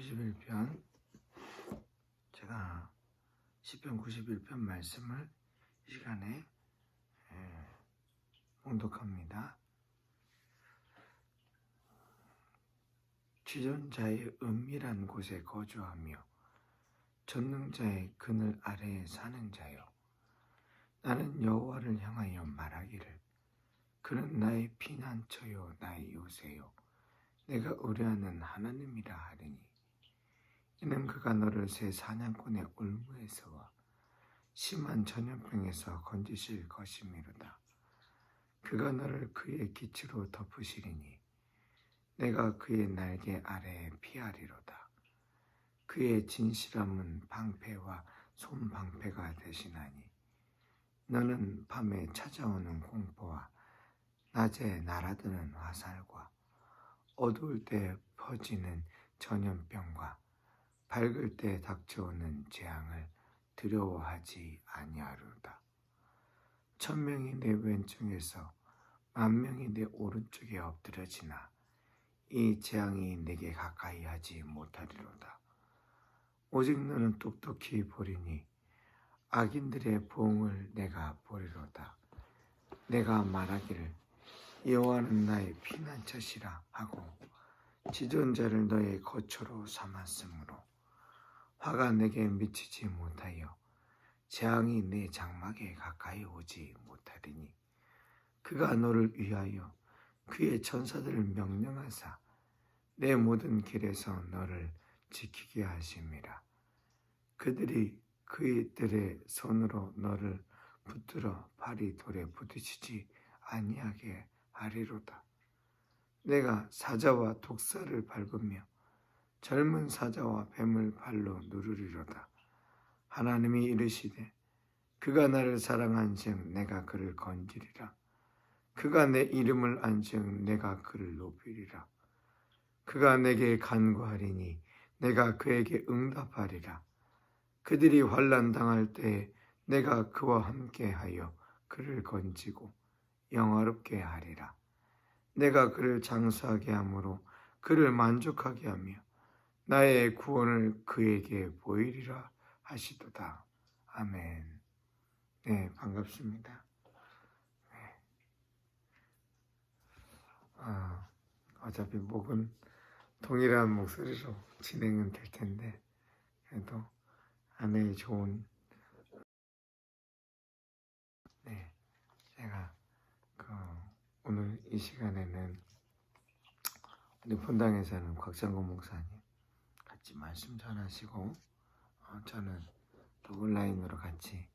91편 제가 10편 91편 말씀을 이 시간에 예, 봉독합니다. 지존자의 은밀한 곳에 거주하며 전능자의 그늘 아래에 사는 자여 나는 여호와를 향하여 말하기를 그는 나의 피난처요 나의 요새요 내가 의뢰하는 하나님이라 하리니 이는 그가 너를 새 사냥꾼의 올무에서와 심한 전염병에서 건지실 것이미로다. 그가 너를 그의 기치로 덮으시리니 내가 그의 날개 아래에 피하리로다. 그의 진실함은 방패와 손방패가 되시나니 너는 밤에 찾아오는 공포와 낮에 날아드는 화살과 어두울 때 퍼지는 전염병과 밝을 때 닥쳐오는 재앙을 두려워하지 아니하로다. 천명이 내 왼쪽에서 만명이 내 오른쪽에 엎드려지나 이 재앙이 내게 가까이 하지 못하리로다. 오직 너는 똑똑히 보리니 악인들의 보응을 내가 보리로다. 내가 말하기를 여호와는 나의 피난처시라 하고 지존자를 너의 거처로 삼았으므로 화가 내게 미치지 못하여 재앙이 내 장막에 가까이 오지 못하리니 그가 너를 위하여 그의 천사들을 명령하사 내 모든 길에서 너를 지키게 하심이라 그들이 그들의 손으로 너를 붙들어 발이 돌에 부딪히지 아니하게 하리로다. 내가 사자와 독사를 밟으며 젊은 사자와 뱀을 발로 누르리로다. 하나님이 이르시되 그가 나를 사랑한즉 내가 그를 건지리라. 그가 내 이름을 안즉 내가 그를 높이리라. 그가 내게 간구하리니 내가 그에게 응답하리라. 그들이 환난 당할 때에 내가 그와 함께하여 그를 건지고 영화롭게 하리라. 내가 그를 장수하게 함으로 그를 만족하게 하며 나의 구원을 그에게 보이리라 하시도다. 아멘. 네, 반갑습니다. 네. 아, 어차피 목은 동일한 목소리로 진행은 될 텐데, 그래도 아내의 좋은, 네, 제가 그 오늘 이 시간에는 우리 본당에서는 곽장건 목사님 같이 말씀 전하시고 어, 저는 또 온라인으로 같이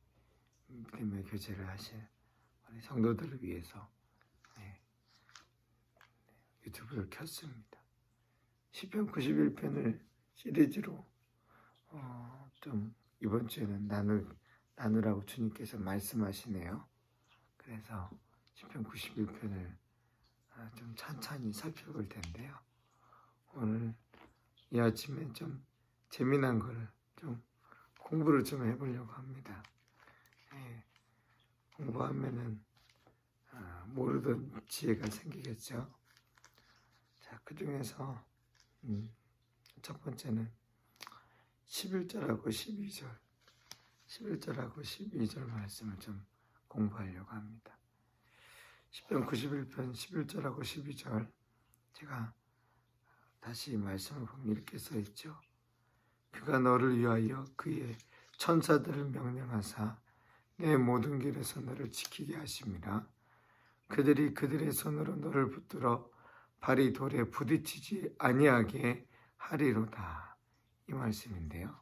믿음의 교제를 하실 우리 성도들을 위해서 네, 유튜브를 켰습니다. 10편 91편을 시리즈로 어, 좀 이번 주에는 나누, 나누라고 주님께서 말씀하시네요. 그래서 10편 91편을 아, 좀 천천히 살펴볼 텐데요. 오늘 이 아침에 좀 재미난 걸좀 공부를 좀 해보려고 합니다. 예, 공부하면은 아, 모르던 지혜가 생기겠죠. 자, 그 중에서 음, 첫 번째는 11절하고 12절, 11절하고 12절 말씀을 좀 공부하려고 합니다. 10편 91편 11절하고 12절 제가 다시 말씀을 보면 이렇게 써 있죠. 그가 너를 위하여 그의 천사들을 명령하사 내 모든 길에서 너를 지키게 하심이라. 그들이 그들의 손으로 너를 붙들어 발이 돌에 부딪히지 아니하게 하리로다. 이 말씀인데요.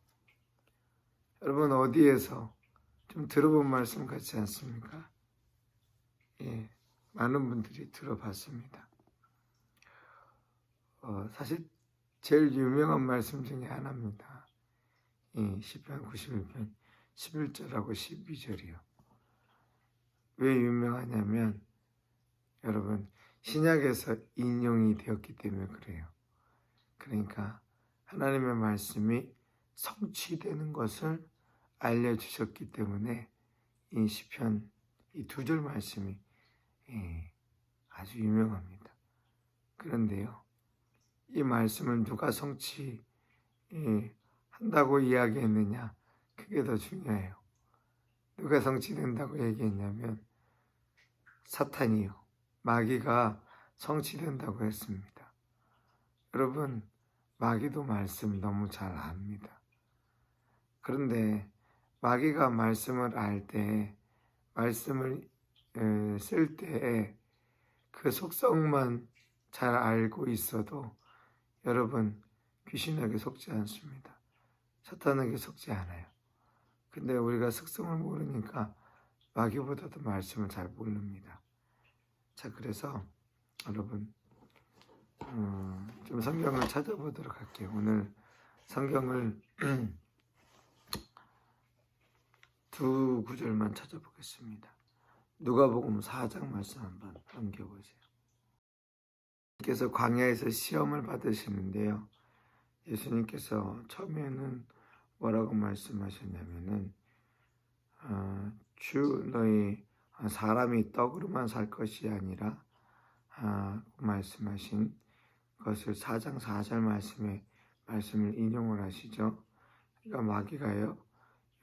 여러분 어디에서 좀 들어본 말씀 같지 않습니까? 예, 많은 분들이 들어봤습니다. 어, 사실 제일 유명한 말씀 중에 하나입니다. 이 10편 91편 11절하고 12절이요. 왜 유명하냐면 여러분 신약에서 인용이 되었기 때문에 그래요. 그러니까 하나님의 말씀이 성취되는 것을 알려주셨기 때문에 이 시편 이 두 절 말씀이 예, 아주 유명합니다. 그런데요, 이 말씀을 누가 성취 이, 한다고 이야기했느냐 그게 더 중요해요. 누가 성취된다고 얘기했냐면 사탄이요. 마귀가 성취된다고 했습니다. 여러분, 마귀도 말씀 너무 잘 압니다. 그런데 마귀가 말씀을 알 때, 말씀을 쓸 때 그 속성만 잘 알고 있어도 여러분 귀신에게 속지 않습니다. 사탄에게 속지 않아요. 근데 우리가 속성을 모르니까 마귀보다도 말씀을 잘 모릅니다. 자, 그래서 여러분 어, 좀 성경을 찾아보도록 할게요. 오늘 성경을 두 구절만 찾아보겠습니다. 누가복음 4장 말씀 한번 넘겨보세요. 예수님께서 광야에서 시험을 받으시는데요. 예수님께서 처음에는 뭐라고 말씀하셨냐면은 어, 주 너희 사람이 떡으로만 살 것이 아니라 아, 말씀하신 것을 4장 4절 말씀에 말씀을 인용을 하시죠. 그러니까 마귀가요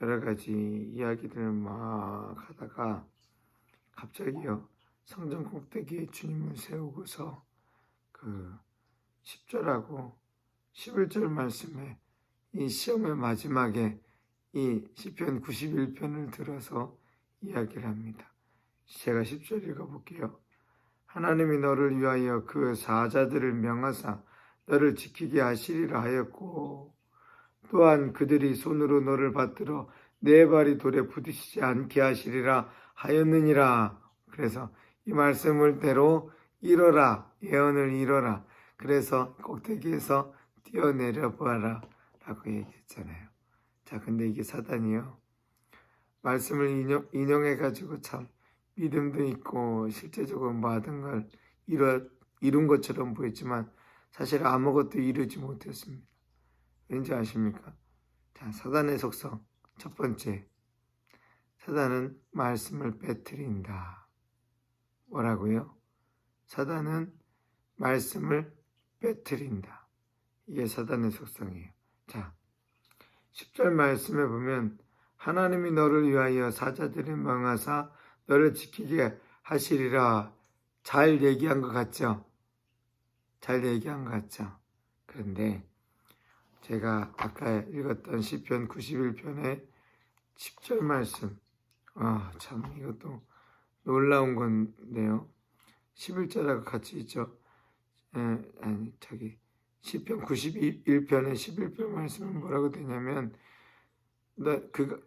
여러 가지 이야기들을 막 하다가 갑자기요 성전 꼭대기에 주님을 세우고서 그 10절하고 11절 말씀에 이 시험의 마지막에 이 시편 91편을 들어서 이야기를 합니다. 제가 10절 읽어볼게요. 하나님이 너를 위하여 그 사자들을 명하사 너를 지키게 하시리라 하였고 또한 그들이 손으로 너를 받들어 내 발이 돌에 부딪히지 않게 하시리라 하였느니라. 그래서 이 말씀을 대로 이뤄라 예언을 이뤄라. 그래서 꼭대기에서 뛰어내려 보아라 라고 얘기했잖아요. 자, 근데 이게 사단이요. 말씀을 인용, 인용해 가지고 참 믿음도 있고 실제적으로 모든 걸 이뤄, 이룬 것처럼 보였지만 사실 아무것도 이루지 못했습니다. 왠지 아십니까? 자, 사단의 속성. 첫 번째. 사단은 말씀을 빼뜨린다. 뭐라고요? 사단은 말씀을 빼뜨린다. 이게 사단의 속성이에요. 자, 10절 말씀에 보면 하나님이 너를 위하여 사자들을 명하사 너를 지키게 하시리라. 잘 얘기한 것 같죠? 잘 얘기한 것 같죠? 그런데 제가 아까 읽었던 시편 91편의 10절 말씀 아, 참 이것도 놀라운 건데요. 11절하고 같이 있죠. 에, 아니, 저기 시편 91편의 11편 말씀은 뭐라고 되냐면 너, 그,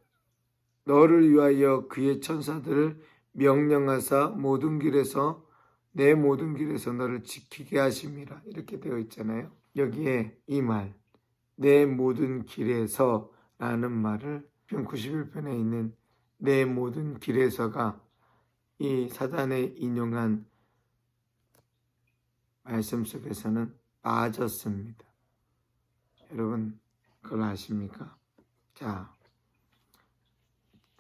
너를 위하여 그의 천사들을 명령하사 모든 길에서 내 모든 길에서 너를 지키게 하심이라 이렇게 되어 있잖아요. 여기에 이 말, 내 모든 길에서 라는 말을 91편에 있는 내 모든 길에서가 이 사단에 인용한 말씀 속에서는 빠졌습니다. 여러분, 그걸 아십니까? 자,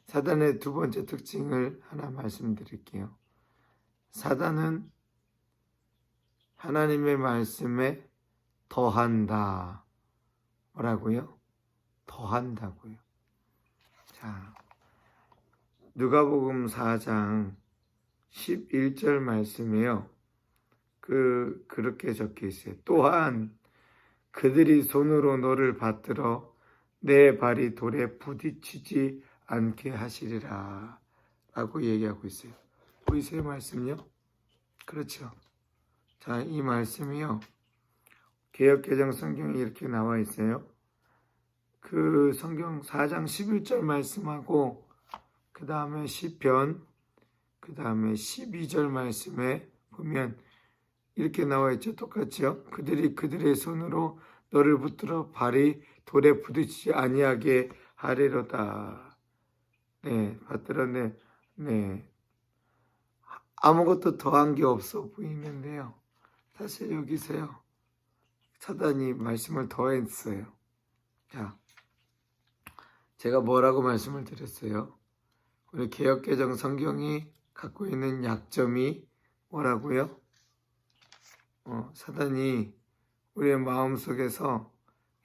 사단의 두 번째 특징을 하나 말씀드릴게요. 사단은 하나님의 말씀에 더한다. 뭐라고요? 더한다고요. 자, 누가복음 4장 11절 말씀이에요. 그 그렇게 적혀 있어요. 또한 그들이 손으로 너를 받들어 내 발이 돌에 부딪히지 않게 하시리라 라고 얘기하고 있어요. 보이세요 말씀요? 그렇죠. 자, 이 말씀이요. 개혁개정 성경에 이렇게 나와 있어요. 그 성경 4장 11절 말씀하고 그 다음에 10편 그 다음에 12절 말씀에 보면 이렇게 나와 있죠. 똑같죠. 그들이 그들의 손으로 너를 붙들어 발이 돌에 부딪히지 아니하게 하리로다. 네, 받들었네. 네. 아무것도 더한 게 없어 보이는데요. 사실 여기서요. 사단이 말씀을 더했어요. 자, 제가 뭐라고 말씀을 드렸어요? 우리 개혁개정 성경이 갖고 있는 약점이 뭐라고요? 어, 사단이 우리의 마음 속에서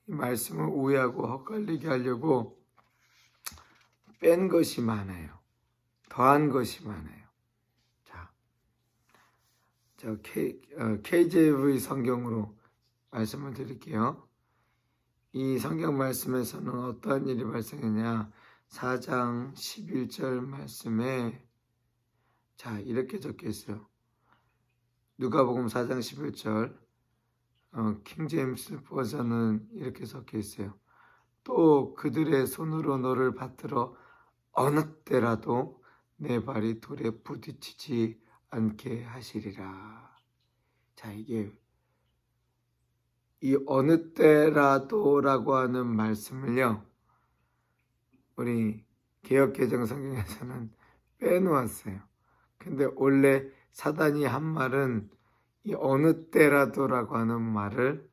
이 말씀을 오해하고 헛갈리게 하려고 뺀 것이 많아요. 더한 것이 많아요. 자, 저 K, 어, KJV 성경으로 말씀을 드릴게요. 이 성경 말씀에서는 어떠한 일이 발생했냐? 4장 11절 말씀에 자 이렇게 적혀 있어요. 누가복음 4장 11절 어, 킹제임스 버전은 이렇게 적혀 있어요. 또 그들의 손으로 너를 받들어 어느 때라도 내 발이 돌에 부딪히지 않게 하시리라. 자 이게 이 어느 때라도라고 하는 말씀을요. 우리 개혁개정 성경에서는 빼놓았어요. 근데 원래 사단이 한 말은 이 어느 때라도라고 하는 말을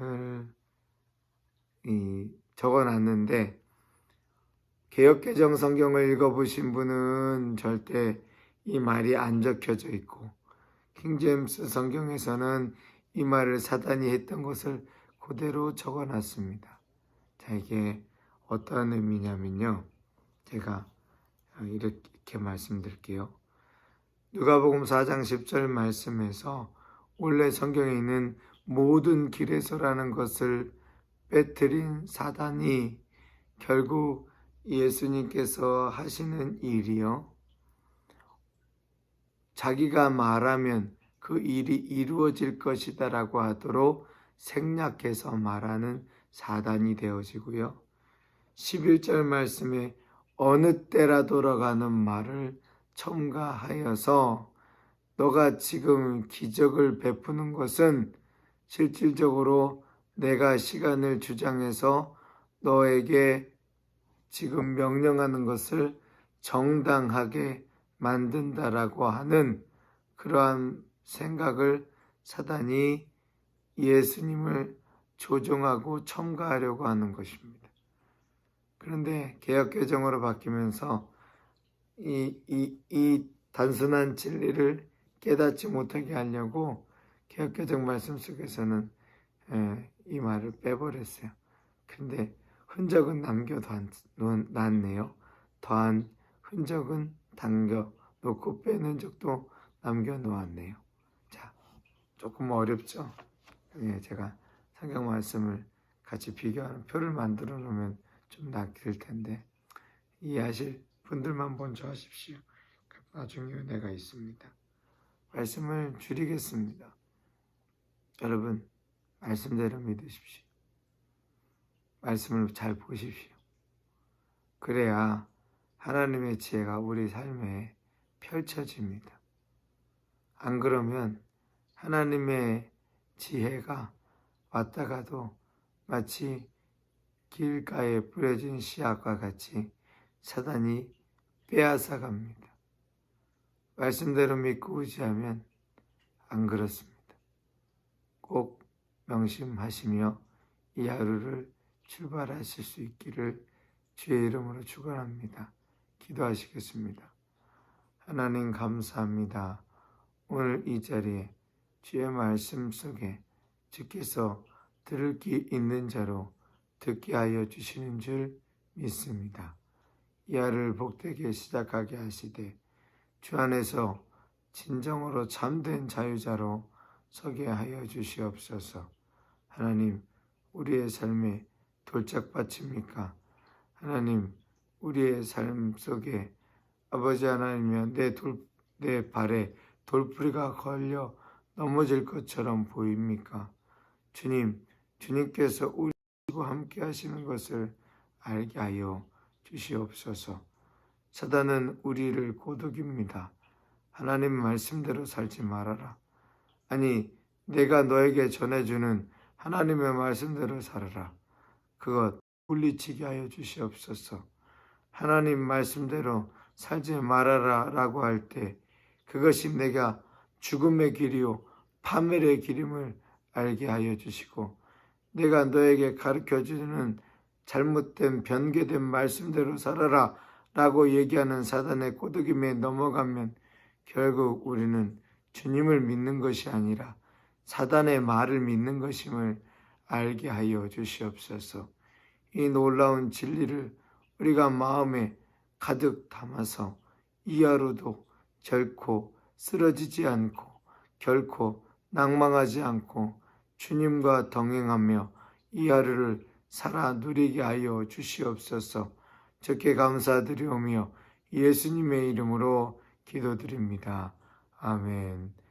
어, 이 적어놨는데 개혁개정 성경을 읽어보신 분은 절대 이 말이 안 적혀져 있고 킹제임스 성경에서는 이 말을 사단이 했던 것을 그대로 적어놨습니다. 자 이게 어떠한 의미냐면요. 제가 이렇게 말씀드릴게요. 누가복음 4장 10절 말씀에서 원래 성경에 있는 모든 길에서라는 것을 빼뜨린 사단이 결국 예수님께서 하시는 일이요. 자기가 말하면 그 일이 이루어질 것이다라고 하도록 생략해서 말하는 사단이 되어지고요. 11절 말씀에 어느 때라 돌아가는 말을 첨가하여서 너가 지금 기적을 베푸는 것은 실질적으로 내가 시간을 주장해서 너에게 지금 명령하는 것을 정당하게 만든다라고 하는 그러한 생각을 사단이 예수님을 조종하고 첨가하려고 하는 것입니다. 그런데 개혁개정으로 바뀌면서 이, 이, 이 단순한 진리를 깨닫지 못하게 하려고 개혁개정 말씀 속에서는 에, 이 말을 빼버렸어요. 근데 흔적은 남겨놨네요. 더한 흔적은 당겨 놓고 빼는 적도 남겨놓았네요. 자, 조금 어렵죠? 예, 제가 성경 말씀을 같이 비교하는 표를 만들어 놓으면 좀 낚일 텐데 이해하실 분들만 먼저 하십시오. 나중에 은혜가 있습니다. 말씀을 줄이겠습니다. 여러분 말씀대로 믿으십시오. 말씀을 잘 보십시오. 그래야 하나님의 지혜가 우리 삶에 펼쳐집니다. 안 그러면 하나님의 지혜가 왔다 가도 마치 길가에 뿌려진 씨앗과 같이 사단이 빼앗아 갑니다. 말씀대로 믿고 의지하면 안 그렇습니다. 꼭 명심하시며 이 하루를 출발하실 수 있기를 주의 이름으로 축원합니다. 기도하시겠습니다. 하나님 감사합니다. 오늘 이 자리에 주의 말씀 속에 주께서 들을 귀 있는 자로 듣게 하여 주시는 줄 믿습니다. 이 하루를 복되게 시작하게 하시되 주 안에서 진정으로 참된 자유자로 서게 하여 주시옵소서. 하나님, 우리의 삶에 돌짝밭입니까? 하나님, 우리의 삶 속에 아버지 하나님이여 내, 돌, 내 발에 돌풀이가 걸려 넘어질 것처럼 보입니까? 주님, 주님께서 우리와 함께 하시는 것을 알게 하여 주시옵소서. 사단은 우리를 고독입니다. 하나님 말씀대로 살지 말아라. 아니, 내가 너에게 전해주는 하나님의 말씀대로 살아라. 그것 물리치게 하여 주시옵소서. 하나님 말씀대로 살지 말아라 라고 할 때 그것이 내가 죽음의 길이요 파멸의 길임을 알게 하여 주시고 내가 너에게 가르쳐 주는 잘못된 변개된 말씀대로 살아라 라고 얘기하는 사단의 꼬드김에 넘어가면 결국 우리는 주님을 믿는 것이 아니라 사단의 말을 믿는 것임을 알게 하여 주시옵소서. 이 놀라운 진리를 우리가 마음에 가득 담아서 이 하루도 결코 쓰러지지 않고 결코 낭망하지 않고 주님과 동행하며 이 하루를 살아 누리게 하여 주시옵소서. 적게 감사드리오며 예수님의 이름으로 기도드립니다. 아멘.